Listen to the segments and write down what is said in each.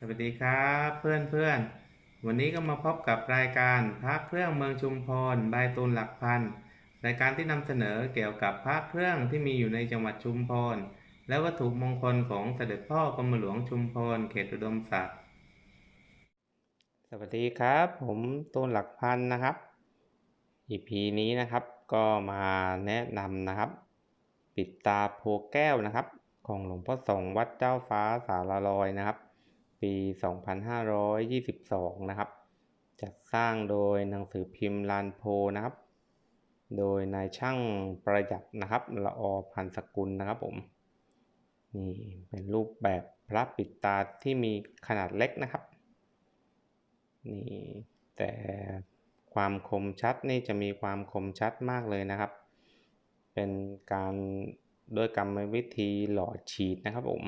สวัสดีครับเพื่อนเพื่อนวันนี้ก็มาพบกับรายการพระเครื่องเมืองชุมพรใบตูนหลักพันรายการที่นำเสนอเกี่ยวกับพระเครื่องที่มีอยู่ในจังหวัดชุมพรและวัตถุมงคลของเสด็จพ่อกรมหลวงชุมพรเขตอุดมศักดิ์สวัสดีครับ ผมตูนหลักพันนะครับ EP นี้นะครับก็มาแนะนำนะครับ ปิดตาโพแก้วนะครับ ของหลวงพ่อสงฆ์วัดเจ้าฟ้าสารลอยนะครับ ปี 2522 นะครับ จัดสร้างโดยหนังสือพิมพ์ลานโพนะครับ โดยนายช่างประหยัดนะครับละอพันสกุลนะครับผมนี่เป็นรูปแบบพระปิดตาที่มีขนาดเล็กนะครับนี่แต่ความคมชัดนี่จะมีความคมชัดมากเลยนะครับ เป็นการด้วยกรรมวิธีหล่อฉีดนะครับผม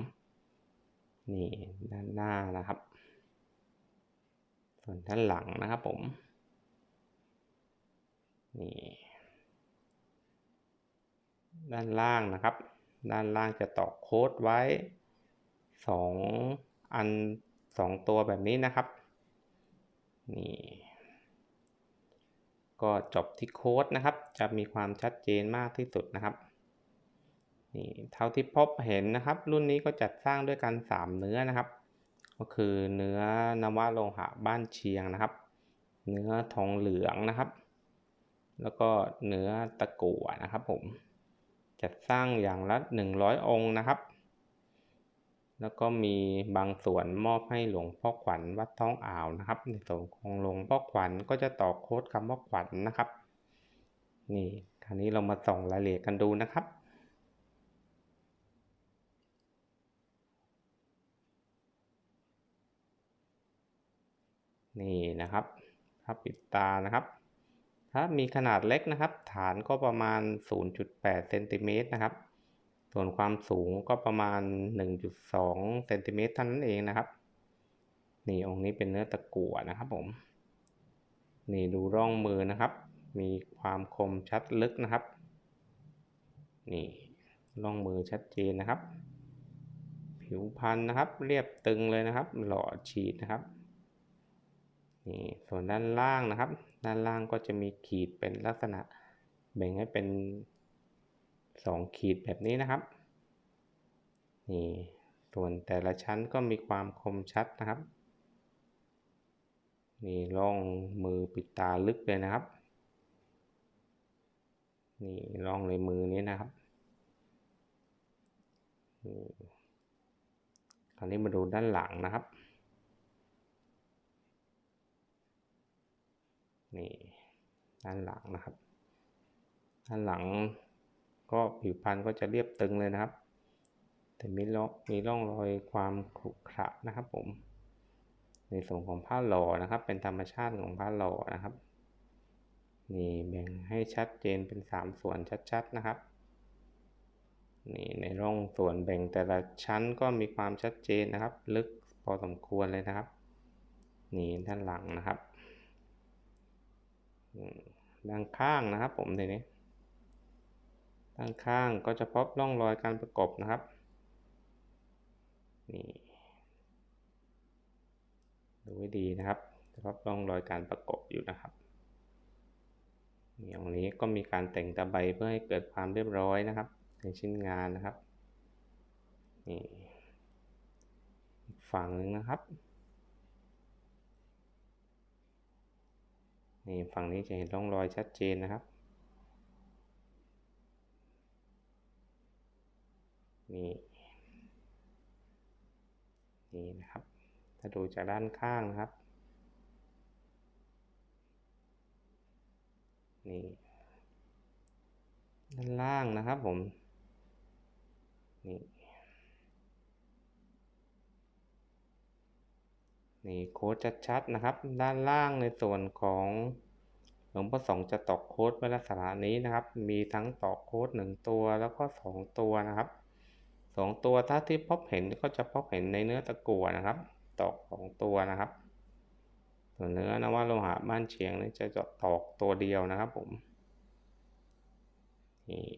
นี่ด้านหน้านะครับ ส่วนด้านหลังนะครับผม นี่ ด้านล่างนะครับ ด้านล่างจะตอกโค้ดไว้สองอันสองตัวแบบนี้นะครับ นี่ ก็จบที่โค้ดนะครับ จะมีความชัดเจนมากที่สุดนะครับ นี่เท่าที่พบเห็นนะครับ รุ่นนี้ก็จัดสร้างด้วยกัน 3 เนื้อนะครับ ก็คือเนื้อนวโลหะบ้านเชียงนะครับ เนื้อทองเหลืองนะครับ แล้วก็เนื้อตะกั่วนะครับผมจัดสร้างอย่างละ 100 องค์นะครับ แล้วก็มีบางส่วนมอบให้หลวงพ่อขวัญวัดท้องอ่าวนะครับ ในส่วนของหลวงพ่อขวัญก็จะต่อโค้ดคำว่าขวัญนนะครับ นี่คราวนี้เรามาส่องรายละเอียดกันดูนะครับ นี่นะครับครับปิดตานะครับ ถ้ามีขนาดเล็กนะครับ ฐานก็ประมาณ 0.8เซนติเมตรนะครับ ส่วนความสูงก็ประมาณ 1.2เซนติเมตรเท่านั้นเองนะครับ นี่องค์นี้เป็นเนื้อตะกั่วนะครับผม นี่ดูร่องมือนะครับ มีความคมชัดลึกนะครับ นี่ร่องมือชัดเจนนะครับ ผิวพรรณนะครับ เรียบตึงเลยนะครับ หล่อฉีดนะครับ นี่ส่วนด้านล่างนะครับ ด้านล่างก็จะมีขีดเป็นลักษณะ แบ่งให้เป็นสองขีดแบบนี้นะครับนี่ส่วนแต่ละชั้นก็มีความคมชัดนะครับนี่ร่องมือปิดตาลึกเลยนะครับนี่ร่องในมือนี้นะครับคราวนี้มาดูด้านหลังนะครับ นี่ด้านหลังนะครับ ด้านหลังก็ผิวพรรณก็จะเรียบตึงเลยนะครับ แต่มีร่องมีร่องรอยความขรุขระนะครับผม ในส่วนของผ้าหล่อนะครับ เป็นธรรมชาติของผ้าหล่อนะครับ นี่แบ่งให้ชัดเจนเป็นสามส่วนชัดๆนะครับนี่ในร่องส่วนแบ่งแต่ละชั้นก็มีความชัดเจนนะครับ ลึกพอสมควรเลยนะครับ นี่ด้านหลังนะครับ ด้านข้างนะครับผมทีนี้ด้านข้างก็จะพบร่องรอยการประกบนะครับนี่ดูให้ดีนะครับจะพบร่องรอยการประกบอยู่นะครับนี่ตรงนี้ก็มีการแต่งตะไบเพื่อให้เกิดความเรียบร้อยนะครับในชิ้นงานนะครับนี่ฝั่งหนึ่งนะครับ นี่ฝั่งนี้จะเห็นร่องรอยชัดเจนนะครับ นี่นี่นะครับ ถ้าดูจากด้านข้างนะครับ นี่ด้านล่างนะครับผม นี่ นี่โค้ดชัดๆนะครับ ด้านล่างในส่วนของหลวงพ่อสองจะตอกโค้ดไว้ลักษณะนี้นะครับ มีทั้งตอกโค้ดหนึ่งตัวแล้วก็สองตัวนะครับสองตัวถ้าที่พบเห็นก็จะพบเห็นในเนื้อตะกั่วนะครับ ตอกสองตัวนะครับส่วนเนื้อนวโลหะบ้านเชียงนี่จะจะตอกตัวเดียวนะครับผมนี่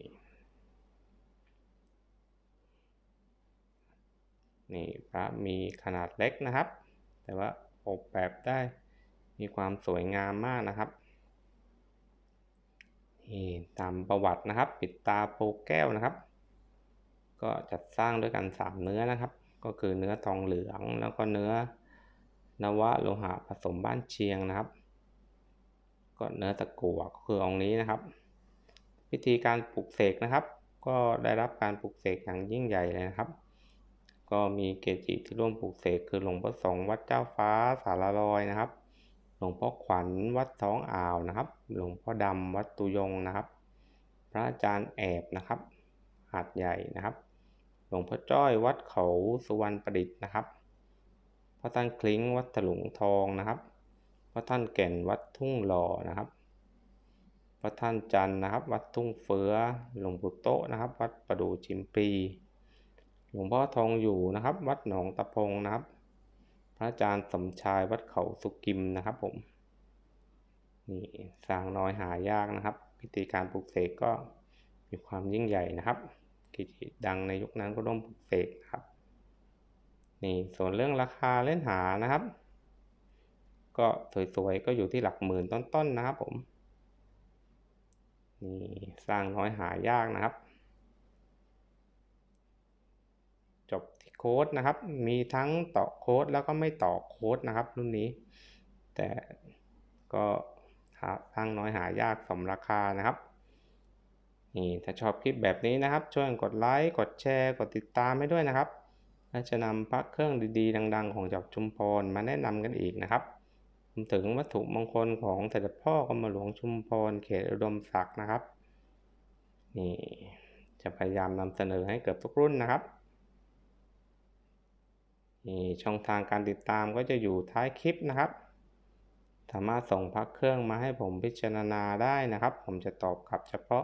นี่พระมีขนาดเล็กนะครับ แต่ว่าออกแบบได้มีความสวยงามมากนะครับนี่ตามประวัตินะครับ ปิดตาโพแก้วนะครับ ก็จัดสร้างด้วยกันสามเนื้อนะครับ ก็คือเนื้อทองเหลืองแล้วก็เนื้อนวะโลหะผสมบ้านเชียงนะครับ ก็เนื้อตะกั่วก็คือองค์นี้นะครับ วิธีการปลูกเสกนะครับ ก็ได้รับการปลูกเสกอย่างยิ่งใหญ่เลยนะครับ ก็มีเกจิที่ร่วมปลูกเสกคือหลวงพ่อสงวัดเจ้าฟ้าสารลอยนะครับ หลวงพ่อขวัญวัดท้องอ่าวนะครับ หลวงพ่อดำวัดตุยงนะครับ พระอาจารย์แอบนะครับ หาดใหญ่นะครับ หลวงพ่อจ้อยวัดเขาสุวรรณประดิษฐ์นะครับพระท่านคลิ้งวัดถลุงทองนะครับพระท่านแก่นวัดทุ่งหล่อนะครับพระท่านจันนะครับ วัดทุ่งเฟื้อหลวงปู่โตะนะครับ วัดประดูจิมปี หลวงพ่อทองอยู่นะครับ วัดหนองตะพงนะครับ พระอาจารย์สมชายวัดเขาสุกิมนะครับผมนี่สร้างน้อยหายากนะครับ พิธีการปลูกเสกก็มีความยิ่งใหญ่นะครับ กิจดังในยุคนั้นก็ร่วมปลูกเสกครับนี่ส่วนเรื่องราคาเล่นหานะครับ ก็สวยๆก็อยู่ที่หลักหมื่นต้นๆนนะครับผมนี่สร้างน้อยหายากนะครับ จบที่โค้ดนะครับ มีทั้งต่อโค้ดแล้วก็ไม่ต่อโค้ดนะครับ รุ่นนี้ แต่ก็หาสร้างน้อยหายากสมราคานะครับนี่ถ้าชอบคลิปแบบนี้นะครับ ช่วยกดไลค์กดแชร์ กดติดตามให้ด้วยนะครับและจะนำพระเครื่องดีๆ ดัง ๆ ของจับชุมพรมาแนะนำกันอีกนะครับรวมถึงวัตถุมงคลของเสด็จพ่อกรมหลวงชุมพรเขตอุดมศักดิ์นะครับนี่จะพยายามนำเสนอให้เกือบทุกรุ่นนะครับ นี่ช่องทางการติดตามก็จะอยู่ท้ายคลิปนะครับ สามารถส่งพักเครื่องมาให้ผมพิจารณาได้นะครับ ผมจะตอบกลับเฉพาะ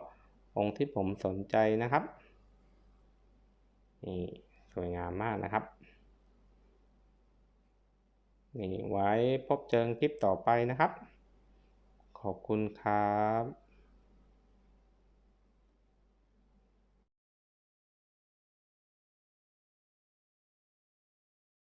องค์ที่ผมสนใจนะครับ นี่สวยงามมากนะครับ นี่ไว้พบเจอคลิปต่อไปนะครับ ขอบคุณครับ